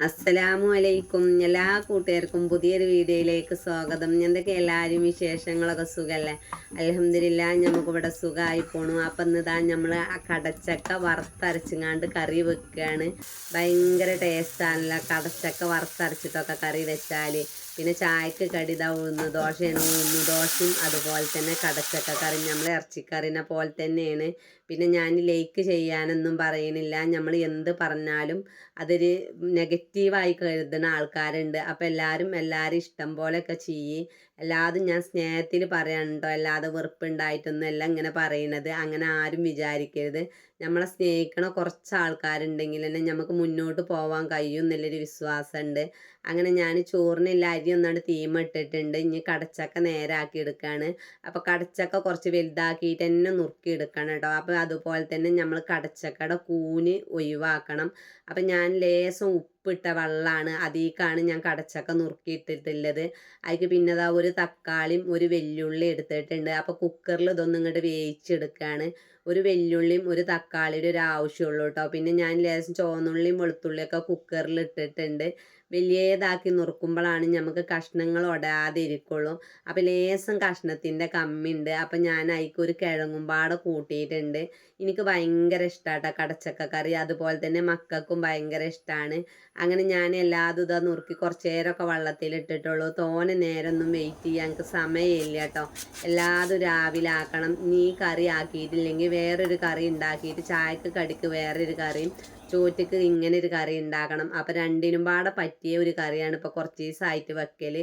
അസ്സലാമു അലൈക്കും എല്ലാ കൂട്ടുകാർക്കും പുതിയൊരു വീഡിയോയിലേക്ക് സ്വാഗതം. എന്തൊക്കെ എല്ലാവരും വിശേഷങ്ങളൊക്കെ സുഖമല്ലേ അലഹമില്ല നമുക്കിവിടെ സുഖമായി പോണു. അപ്പം ഇന്നിതാ നമ്മൾ ആ കടച്ചക്ക വറുത്തരച്ചുങ്ങാണ്ട് കറി വെക്കുകയാണ് ഭയങ്കര ടേസ്റ്റാണല്ലോ കടച്ചക്ക വറുത്തരച്ചിട്ടൊക്കെ കറി വെച്ചാൽ പിന്നെ ചായക്ക് കടി ഇതാ ഉഴുന്ന് ദോശയാണ് ഉഴുന്ന് ദോശയും അതുപോലെ തന്നെ കടച്ചക്ക കറി നമ്മൾ ഇറച്ചിക്കറിനെ പോലെ തന്നെയാണ്. പിന്നെ ഞാൻ ലൈക്ക് ചെയ്യാനൊന്നും പറയണില്ല. നമ്മൾ എന്ത് പറഞ്ഞാലും അതൊരു നെഗറ്റീവായി കരുതുന്ന ആൾക്കാരുണ്ട്. അപ്പോൾ എല്ലാവരും എല്ലാവരും ഇഷ്ടം പോലെയൊക്കെ ചെയ്യ്. എല്ലാതും ഞാൻ സ്നേഹത്തിൽ പറയാനുണ്ടോ? അല്ലാതെ വെറുപ്പുണ്ടായിട്ടൊന്നും അല്ല ഇങ്ങനെ പറയണത്. അങ്ങനെ ആരും വിചാരിക്കരുത്. നമ്മളെ സ്നേഹിക്കണ കുറച്ച് ആൾക്കാരുണ്ടെങ്കിൽ തന്നെ നമുക്ക് മുന്നോട്ട് പോകാൻ കഴിയും എന്നുള്ളൊരു വിശ്വാസമുണ്ട്. അങ്ങനെ ഞാൻ ചോറിനില്ല അരി ഒന്നാണ്ട് തീമ ഇട്ടിട്ടുണ്ട്. ഇനി കടച്ചക്ക നേരാക്കി എടുക്കുകയാണ് അപ്പോൾ കടച്ചക്ക കുറച്ച് വലുതാക്കിയിട്ട് തന്നെ നുറുക്കി എടുക്കണം കേട്ടോ. അപ്പോൾ അതുപോലെ തന്നെ നമ്മൾ കടച്ചക്കയുടെ കൂന് ഒഴിവാക്കണം. അപ്പം ഞാൻ ലേസം ഉപ്പിട്ട വെള്ളമാണ് അതിലേക്കാണ് ഞാൻ കടച്ചക്ക നുറുക്കിയിട്ടിട്ടുള്ളത്. അതിക്ക് പിന്നെ അതാ ഒരു തക്കാളിയും ഒരു വെല്ലുള്ളി എടുത്തിട്ടുണ്ട്. അപ്പോൾ കുക്കറിൽ ഇതൊന്നും ഇങ്ങോട്ട് വേവിച്ചെടുക്കുകയാണ് ഒരു വെല്ലുള്ളിയും ഒരു തക്കാളിയുടെ ഒരു ആവശ്യമുള്ളൂ കേട്ടോ പിന്നെ ഞാൻ ലേശം ചുവന്നുള്ളിയും വെളുത്തുള്ളിയൊക്കെ കുക്കറിൽ ഇട്ടിട്ടുണ്ട്. വലിയതാക്കി നുറുക്കുമ്പോഴാണ് നമുക്ക് കഷ്ണങ്ങൾ ഒടാതെ ഇരിക്കുള്ളൂ. അപ്പോൾ ലേസം കഷ്ണത്തിന്റെ കമ്മിയുണ്ട് അപ്പോൾ ഞാൻ അതിക്ക് ഒരു കിഴങ്ങുംപാടെ കൂട്ടിയിട്ടുണ്ട്. എനിക്ക് ഭയങ്കര ഇഷ്ടമാട്ടോ കടച്ചക്ക കറി. അതുപോലെ തന്നെ മക്കൾക്കും ഭയങ്കര ഇഷ്ടമാണ് അങ്ങനെ ഞാൻ എല്ലാതും ഇതാ നുറുക്കി കുറച്ച് നേരമൊക്കെ വെള്ളത്തിലിട്ടിട്ടുള്ളൂ. തോനെ നേരമൊന്നും വെയിറ്റ് ചെയ്യാൻ എനിക്ക് സമയമില്ല കേട്ടോ എല്ലാതും രാവിലെ ആക്കണം. നീ കറി ആക്കിയിട്ടില്ലെങ്കിൽ വേറൊരു കറി ഉണ്ടാക്കിയിട്ട് ചായക്ക് കടിക്ക് വേറൊരു കറിയും ചോറ്റക്ക് ഇങ്ങനെ ഒരു കറി ഉണ്ടാക്കണം. അപ്പം രണ്ടിനും പാടെ പറ്റിയ ഒരു കറിയാണ് ഇപ്പോൾ കുറച്ച് ദിവസമായിട്ട് വെക്കൽ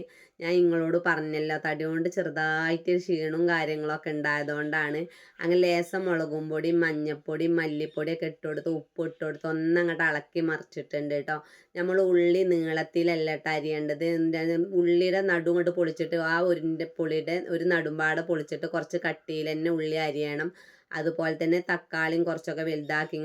ഞാൻ നിങ്ങളോട് പറഞ്ഞല്ലോ. തടി കൊണ്ട് ചെറുതായിട്ട് ക്ഷീണവും കാര്യങ്ങളൊക്കെ ഉണ്ടായതുകൊണ്ടാണ്. അങ്ങനെ ലേസം മുളകും പൊടി മഞ്ഞപ്പൊടി മല്ലിപ്പൊടിയൊക്കെ ഇട്ട് കൊടുത്ത് ഉപ്പ് ഇട്ട് കൊടുത്ത് ഒന്നങ്ങോട്ട് ഇളക്കി മറിച്ചിട്ടുണ്ട് കേട്ടോ. നമ്മൾ ഉള്ളി നീളത്തിലല്ല കേട്ടോ അരിയേണ്ടത്. ഉള്ളിയുടെ നടു കൊണ്ട് പൊളിച്ചിട്ട് ആ ഒരു പുളിയുടെ ഒരു നടുമ്പാടെ പൊളിച്ചിട്ട് കുറച്ച് കട്ടിയിൽ തന്നെ ഉള്ളി അരിയണം. അതുപോലെ തന്നെ തക്കാളിയും കുറച്ചൊക്കെ വലുതാക്കി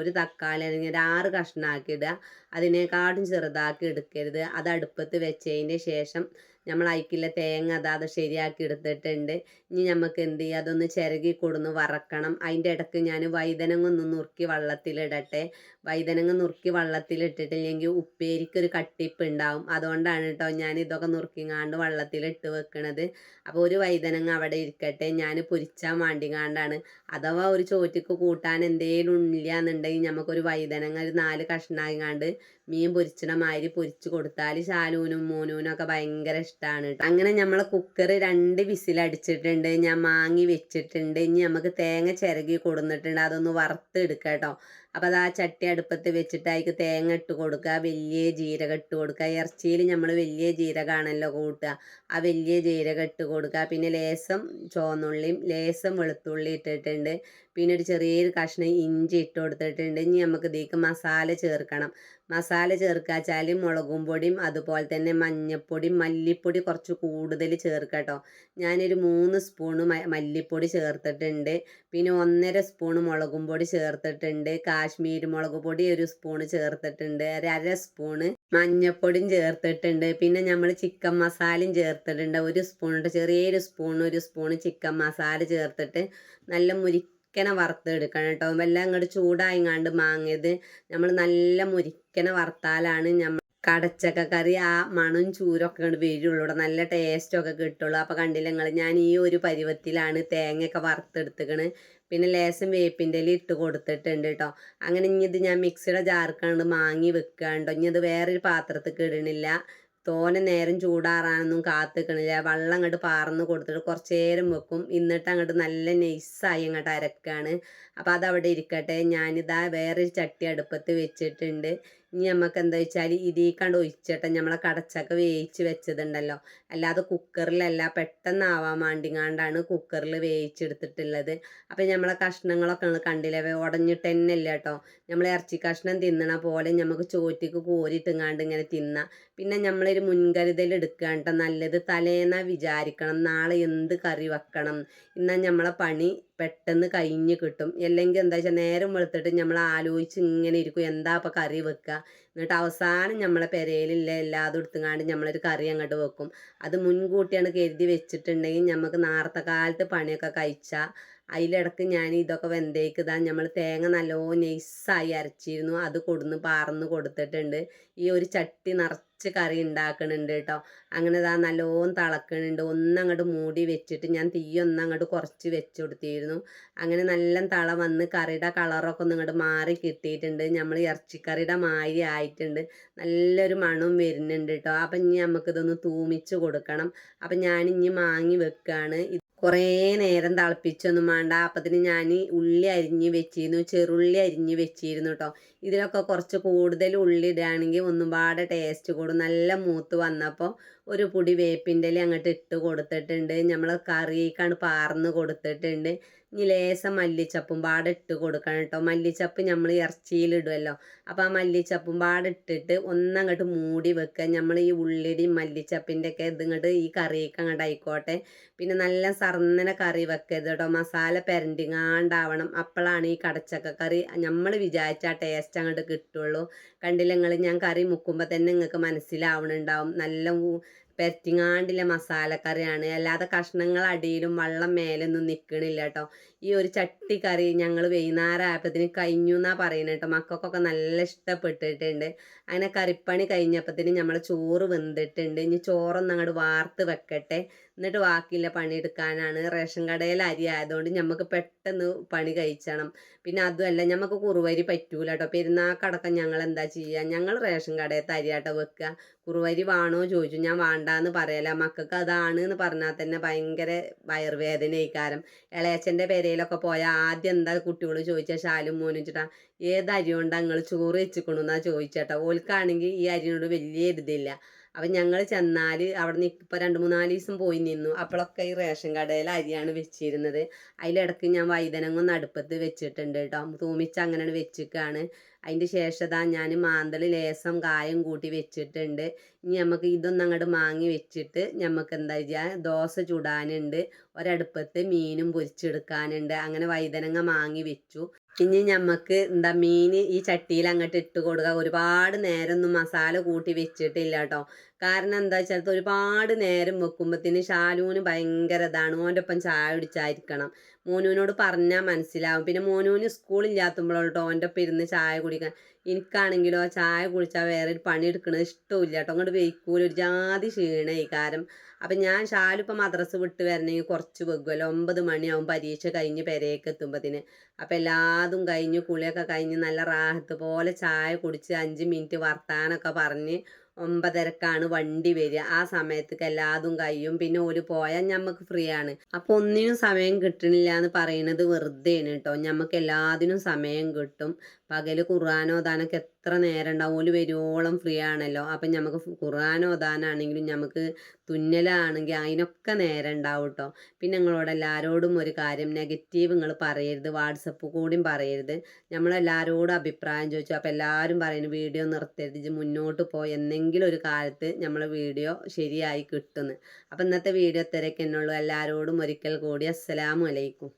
ഒരു തക്കാളി അല്ലെങ്കിൽ ഒരു ആറ് കഷ്ണമാക്കി ഇടുക അതിനേക്കാട്ടും ചെറുതാക്കി എടുക്കരുത്. അത് അടുപ്പത്ത് വെച്ചതിന്റെ ശേഷം നമ്മൾ അയക്കില്ല തേങ്ങ അതാത് ശരിയാക്കി എടുത്തിട്ടുണ്ട്. ഇനി നമുക്ക് എന്ത് ചെയ്യുക അതൊന്ന് ചിരകി കൊടുന്ന് വറക്കണം. അതിന്റെ ഇടയ്ക്ക് ഞാൻ വൈതനങ്ങ ഒന്ന് നുറുക്കി വള്ളത്തിലിടട്ടെ. വൈതനങ്ങ നുറുക്കി വള്ളത്തിലിട്ടിട്ടില്ലെങ്കിൽ ഉപ്പേരിക്കൊരു കട്ടിപ്പ് ഉണ്ടാവും. അതുകൊണ്ടാണ് കേട്ടോ ഞാൻ ഇതൊക്കെ നുറുക്കിങ്ങാണ്ട് വള്ളത്തിലിട്ട് വെക്കണത്. അപ്പോൾ ഒരു വൈതനങ്ങ അവിടെ ഇരിക്കട്ടെ. ഞാൻ പൊരിച്ചാൻ വേണ്ടിങ്ങാണ്ടാണ്. അഥവാ ഒരു ചോറ്റക്ക് കൂട്ടാൻ എന്തെങ്കിലും ഇല്ല എന്നുണ്ടെങ്കിൽ നമുക്കൊരു വൈതനങ്ങ ഒരു നാല് കഷ്ണമായിങ്ങാണ്ട് മീൻ പൊരിച്ചണ മാതിരി പൊരിച്ച് കൊടുത്താൽ ശാലൂനും മൂനൂനും ഒക്കെ ഭയങ്കര ഇഷ്ടമാണ് അങ്ങനെ നമ്മളെ കുക്കർ രണ്ട് വിസിലടിച്ചിട്ടുണ്ട് ഞാൻ മാങ്ങി വെച്ചിട്ടുണ്ട് ഇനി നമുക്ക് തേങ്ങ ചിരകി കൊടുന്നിട്ടുണ്ട് അതൊന്ന് വറുത്തെടുക്കാം കേട്ടോ അപ്പോൾ അത് ആ ചട്ടി അടുപ്പത്ത് വെച്ചിട്ട് അതിക്ക് തേങ്ങ ഇട്ട് കൊടുക്കുക വലിയ ജീരകം ഇട്ട് കൊടുക്കുക ഇറച്ചിയിൽ നമ്മൾ വലിയ ജീരകമാണല്ലോ കൂട്ടുക ആ വലിയ ജീരകം ഇട്ട് കൊടുക്കുക പിന്നെ ലേസം ചുവന്നുള്ളിയും ലേസം വെളുത്തുള്ളി ഇട്ടിട്ടുണ്ട്. പിന്നെ ഒരു ചെറിയൊരു കഷ്ണം ഇഞ്ചി ഇട്ട് കൊടുത്തിട്ടുണ്ട്. ഇനി നമുക്ക് ഇതിലേക്ക് മസാല ചേർക്കണം. മസാല ചേർക്കാച്ചാൽ മുളകും പൊടിയും അതുപോലെ തന്നെ മഞ്ഞൾപ്പൊടി മല്ലിപ്പൊടി കുറച്ച് കൂടുതൽ ചേർക്കട്ടോ. ഞാനൊരു മൂന്ന് സ്പൂണ് മല്ലിപ്പൊടി ചേർത്തിട്ടുണ്ട്. പിന്നെ ഒന്നര സ്പൂണ് മുളകും പൊടി ചേർത്തിട്ടുണ്ട്. കാശ്മീർ മുളക് പൊടി ഒരു സ്പൂണ് ചേർത്തിട്ടുണ്ട്. ഒരു അര സ്പൂണ് മഞ്ഞപ്പൊടിയും ചേർത്തിട്ടുണ്ട്. പിന്നെ നമ്മൾ ചിക്കൻ മസാലയും ചേർത്തിട്ടുണ്ട്. ഒരു സ്പൂൺ ചെറിയൊരു സ്പൂൺ ഒരു സ്പൂണ് ചിക്കൻ മസാല ചേർത്തിട്ട് നല്ല മുരി മുരിക്കനെ വറുത്തെടുക്കണം കേട്ടോ. എല്ലാം അങ്ങോട്ട് ചൂടായിങ്ങാണ്ട് മാങ്ങിയത് നമ്മൾ നല്ല മുരിക്കനെ വറുത്താലാണ് നമ്മൾ കടച്ചക്ക കറി ആ മണും ചൂരൊക്കെ കണ്ട് വരുള്ളൂ ഇവിടെ നല്ല ടേസ്റ്റൊക്കെ കിട്ടുള്ളൂ. അപ്പോൾ കണ്ടില്ല ഞാൻ ഈ ഒരു പരുവത്തിലാണ് തേങ്ങയൊക്കെ വറുത്തെടുത്തുക്കണ്. പിന്നെ ലേശം വേപ്പിന്റെ ഇട്ട് കൊടുത്തിട്ടുണ്ട് കേട്ടോ അങ്ങനെ ഇനി ഇത് ഞാൻ മിക്സിയുടെ ജാർക്കാണ്ട് മാങ്ങി വെക്കാണ്ടോ ഇനി ഇത് വേറൊരു പാത്രത്തിൽ ഇടണില്ല. തോനെ നേരം ചൂടാറാനൊന്നും കാത്തുക്കണില്ല. വെള്ളം അങ്ങോട്ട് പാർന്ന് കൊടുത്തിട്ട് കുറച്ച് നേരം വെക്കും. എന്നിട്ട് അങ്ങോട്ട് നല്ല നൈസായി അങ്ങോട്ട് അരക്കാണ്. അപ്പോൾ അതവിടെ ഇരിക്കട്ടെ. ഞാനിതാ വേറൊരു ചട്ടി അടുപ്പത്ത് വെച്ചിട്ടുണ്ട്. ഇനി നമുക്ക് എന്താ വെച്ചാൽ ഇതിലേക്കാണ്ട് ഒഴിച്ചിട്ട്. നമ്മളെ കടച്ചക്ക വേവിച്ച് വെച്ചതുണ്ടല്ലോ. അല്ലാതെ കുക്കറിലല്ല പെട്ടെന്നാവാൻ വേണ്ടിങ്ങാണ്ടാണ് കുക്കറിൽ വേവിച്ചെടുത്തിട്ടുള്ളത്. അപ്പം നമ്മളെ കഷ്ണങ്ങളൊക്കെ കണ്ടില്ലേ? ഉടഞ്ഞിട്ട് തന്നെ ഇല്ല കേട്ടോ നമ്മൾ ഇറച്ചി കഷ്ണം തിന്നണ പോലെ നമുക്ക് ചോറ്റിക്ക് കോരിട്ടുങ്ങാണ്ട് ഇങ്ങനെ തിന്നാം. പിന്നെ നമ്മളൊരു മുൻകരുതൽ എടുക്കുക കേട്ടോ നല്ലത് തലേന്ന വിചാരിക്കണം. നാളെ എന്ത് കറി വെക്കണം. എന്നാൽ നമ്മളെ പണി പെട്ടെന്ന് കഴിഞ്ഞ് കിട്ടും. അല്ലെങ്കിൽ എന്താ വെച്ചാൽ നേരം വെളുത്തിട്ട് നമ്മൾ ആലോചിച്ച് ഇങ്ങനെ ഇരിക്കും എന്താ അപ്പം കറി വെക്കുക എന്നിട്ട് അവസാനം നമ്മളെ പെരയിലില്ല എല്ലാതും എടുത്തുങ്ങാണ്ട് നമ്മളൊരു കറി അങ്ങോട്ട് വെക്കും. അത് മുൻകൂട്ടിയാണ് കരുതി വെച്ചിട്ടുണ്ടെങ്കിൽ നമുക്ക് നേരത്തെ കാലത്ത് പണിയൊക്കെ കഴിച്ചാൽ അതിലിടക്ക് ഞാൻ ഇതൊക്കെ വെന്തേക്കിതാ നമ്മൾ തേങ്ങ നല്ലോ നൈസായി അരച്ചിരുന്നു. അത് കൊടുന്ന് പാർന്ന് കൊടുത്തിട്ടുണ്ട്. ഈ ഒരു ചട്ടി നിറച്ച് കറി ഉണ്ടാക്കണുണ്ട് കേട്ടോ അങ്ങനെ ഇതാ നല്ലോണം തിളക്കണുണ്ട്. ഒന്നങ്ങോട്ട് മൂടി വെച്ചിട്ട് ഞാൻ തീ ഒന്നങ്ങോട്ട് കുറച്ച് വെച്ച് കൊടുത്തിരുന്നു. അങ്ങനെ നല്ല തള വന്ന് കറിയുടെ കളറൊക്കെ ഒന്ന് ഇങ്ങോട്ട് മാറി കിട്ടിയിട്ടുണ്ട്. നമ്മൾ ഇറച്ചിക്കറിയുടെ മാതിരി ആയിട്ടുണ്ട്. നല്ലൊരു മണം വരുന്നുണ്ട് കേട്ടോ അപ്പം ഇനി നമുക്കിതൊന്ന് തൂമിച്ച് കൊടുക്കണം. അപ്പം ഞാൻ ഇനി മാങ്ങി വെക്കുകയാണ് കുറേ നേരം തിളപ്പിച്ചൊന്നും വേണ്ട. അപ്പത്തിന് ഞാൻ ഉള്ളി അരിഞ്ഞ് വെച്ചിരുന്നു. ചെറുള്ളി അരിഞ്ഞ് വെച്ചിരുന്നു കേട്ടോ ഇതിലൊക്കെ കുറച്ച് കൂടുതൽ ഉള്ളി ഇടുകയാണെങ്കിൽ ടേസ്റ്റ് കൂടും. നല്ല മൂത്ത് വന്നപ്പോൾ ഒരു പൊടി വേപ്പിന്റെ ഇല അങ്ങോട്ട് ഇട്ട് കൊടുത്തിട്ടുണ്ട്. നമ്മൾ കറിക്കാണ് പാർന്ന് കൊടുത്തിട്ടുണ്ട്. ഇനി ലേശം മല്ലിച്ചപ്പും പാടെ ഇട്ട് കൊടുക്കണം കേട്ടോ മല്ലിച്ചപ്പ് നമ്മൾ ഇറച്ചിയിലിടുമല്ലോ അപ്പോൾ ആ മല്ലിച്ചപ്പും പാടെ ഇട്ടിട്ട് ഒന്നങ്ങോട്ട് മൂടി വെക്കുക. നമ്മൾ ഈ ഉള്ളിടി മല്ലിച്ചപ്പിന്റെ ഒക്കെ ഇതിങ്ങോട്ട് ഈ കറിയൊക്കെ അങ്ങോട്ട് ആയിക്കോട്ടെ. പിന്നെ നല്ല സർന്നന കറി വെക്കരുത് കേട്ടോ മസാല പെരണ്ടിങ്ങാണ്ടാവണം. അപ്പോഴാണ് ഈ കടച്ചക്ക കറി നമ്മൾ വിചാരിച്ച ആ ടേസ്റ്റ് അങ്ങോട്ട് കിട്ടുള്ളൂ. കണ്ടില്ല നിങ്ങൾ ഞാൻ കറി മുക്കുമ്പോൾ തന്നെ നിങ്ങൾക്ക് മനസ്സിലാവണുണ്ടാവും. നല്ല പെരട്ടിങ്ങാണ്ടില്ല മസാലക്കറിയാണ്. അല്ലാതെ കഷ്ണങ്ങൾ അടിയിലും വള്ളം മേലൊന്നും നിൽക്കണില്ല കേട്ടോ ഈ ഒരു ചട്ടി കറി ഞങ്ങൾ വൈകുന്നേരം ആയപ്പത്തിന് കഴിഞ്ഞു എന്നാ പറയുന്നത് കേട്ടോ മക്കൾക്കൊക്കെ നല്ല ഇഷ്ടപ്പെട്ടിട്ടുണ്ട്. അങ്ങനെ കറിപ്പണി കഴിഞ്ഞപ്പത്തിന് നമ്മൾ ചോറ് വെന്തിട്ടുണ്ട്. ഇനി ചോറൊന്നും അങ്ങോട്ട് വാർത്ത് വെക്കട്ടെ. എന്നിട്ട് ബാക്കിയുള്ള പണിയെടുക്കാനാണ്. റേഷൻ കടയിൽ അരി ആയതുകൊണ്ട് നമുക്ക് പെട്ടെന്ന് പണി കഴിച്ചണം. പിന്നെ അതുമല്ല നമുക്ക് കുറുവരി പറ്റൂല കേട്ടോ പെരുന്നാക്കടക്കം ഞങ്ങൾ എന്താ ചെയ്യുക? ഞങ്ങൾ റേഷൻ കടയിൽ അരിയാട്ടോ വെക്കുക. കുറുവരി വേണോ ചോദിച്ചു. ഞാൻ വേണ്ടാന്ന് പറയല. മക്കൾക്ക് അതാണ് എന്ന് പറഞ്ഞാൽ തന്നെ ഭയങ്കര വയറുവേദന വയറുവേദനയിക്കാരം. ഇളയച്ചന്റെ പെരയിലൊക്കെ പോയാൽ ആദ്യം എന്താ കുട്ടികൾ ചോദിച്ചാൽ ശാലും മോനും ഏത് അരി കൊണ്ടാ നിങ്ങൾ ചോറ് വെച്ചിക്കണു എന്നാ ചോദിച്ചേട്ടാ. ഓൽക്കാണെങ്കിൽ ഈ അരിനോട് വലിയ ഇതില്ല അപ്പം ഞങ്ങൾ ചെന്നാൽ അവിടെ നിന്ന് ഇപ്പോൾ രണ്ട് മൂന്നാൽ ദിവസം പോയി നിന്നു. അപ്പോഴൊക്കെ ഈ റേഷൻ കടയിൽ അരിയാണ് വെച്ചിരുന്നത്. അതിലിടക്ക് ഞാൻ വൈതനങ്ങ ഒന്ന് അടുപ്പത്ത് വെച്ചിട്ടുണ്ട് കേട്ടോ. തൂമിച്ച് അങ്ങനെയാണ് വെച്ചിക്കാണ്. അതിന്റെ ശേഷം ഞാൻ മാന്തൽ ലേസം കായം കൂട്ടി വെച്ചിട്ടുണ്ട്. ഇനി നമുക്ക് ഇതൊന്നും അങ്ങോട്ട് മാങ്ങി വെച്ചിട്ട് നമുക്ക് എന്താ ചെയ്യുക ദോശ ചുടാനുണ്ട്. ഒരടുപ്പത്ത് മീനും പൊരിച്ചെടുക്കാനുണ്ട്. അങ്ങനെ വൈതനങ്ങ മാങ്ങി വെച്ചു. ഇനി ഞമ്മക്ക് എന്താ മീൻ ഈ ചട്ടിയിൽ അങ്ങോട്ട് ഇട്ട് കൊടുക്കുക ഒരുപാട് നേരം ഒന്നും മസാല കൂട്ടി വെച്ചിട്ടില്ല കേട്ടോ കാരണം എന്താ വെച്ചാൽ ഒരുപാട് നേരം വെക്കുമ്പോഴത്തേന് ഷാലൂന് ഭയങ്കര ഇതാണ്. ഓന്റെ ഒപ്പം ചായ കുടിച്ചായിരിക്കണം. മോനുവിനോട് പറഞ്ഞാൽ മനസ്സിലാവും. പിന്നെ മോനുവിന് സ്കൂളില്ലാത്തുമ്പോഴോട്ടോ ഓന്റെ ഒപ്പം ഇരുന്ന് ചായ കുടിക്കാൻ. എനിക്കാണെങ്കിലോ ചായ കുടിച്ചാൽ വേറെ ഒരു പണി എടുക്കണത് ഇഷ്ടമില്ല കേട്ടോ. അങ്ങോട്ട് വെയ്ക്കൂല. ഒരു ജാതി ക്ഷീണമായി കാരണം അപ്പം ഞാൻ ഷാലിപ്പം മദ്രസ് വിട്ട് വരണമെങ്കിൽ കുറച്ച് വെക്കുമല്ലോ ഒമ്പത് മണിയാവും പരീക്ഷ കഴിഞ്ഞ് പെരയൊക്കെ എത്തുമ്പത്തിന്. അപ്പം എല്ലാതും കഴിഞ്ഞ് കുളിയൊക്കെ കഴിഞ്ഞ് നല്ല റാഹത്ത് പോലെ ചായ കുടിച്ച് അഞ്ച് മിനിറ്റ് വർത്താനൊക്കെ പറഞ്ഞ് ഒമ്പതരക്കാണ് വണ്ടി വരിക. ആ സമയത്തേക്ക് എല്ലാതും കഴിയും. പിന്നെ ഒരു പോയാൽ ഞമ്മക്ക് ഫ്രീ ആണ്. അപ്പോൾ ഒന്നിനും സമയം കിട്ടണില്ല എന്ന് പറയുന്നത് വെറുതെയാണ് കേട്ടോ. ഞമ്മക്ക് എല്ലാത്തിനും സമയം കിട്ടും. പകൽ ഖുർആൻ ഓതാനൊക്കെ എത്ര നേരം ഉണ്ടാവും ഓൽ വരുവോളം ഫ്രീ ആണല്ലോ. അപ്പം നമുക്ക് ഖുർആൻ ഓതാനാണെങ്കിലും നമുക്ക് തുന്നലാണെങ്കിൽ അതിനൊക്കെ നേരം ഉണ്ടാവും കേട്ടോ പിന്നെ നിങ്ങളോട് എല്ലാവരോടും ഒരു കാര്യം നെഗറ്റീവ് നിങ്ങൾ പറയരുത്. വാട്സപ്പ് കൂടിയും പറയരുത്. നമ്മളെല്ലാവരോടും അഭിപ്രായം ചോദിച്ചു. അപ്പോൾ എല്ലാവരും പറയുന്നു വീഡിയോ നിർത്തരുത്. ഇത് മുന്നോട്ട് പോയി എന്തെങ്കിലും ഒരു കാലത്ത് നമ്മളെ വീഡിയോ ശരിയായി കിട്ടുന്നു. അപ്പം ഇന്നത്തെ വീഡിയോ തിരക്കെന്നുള്ളൂ എല്ലാവരോടും ഒരിക്കൽ കൂടി അസ്സലാമു അലൈക്കും.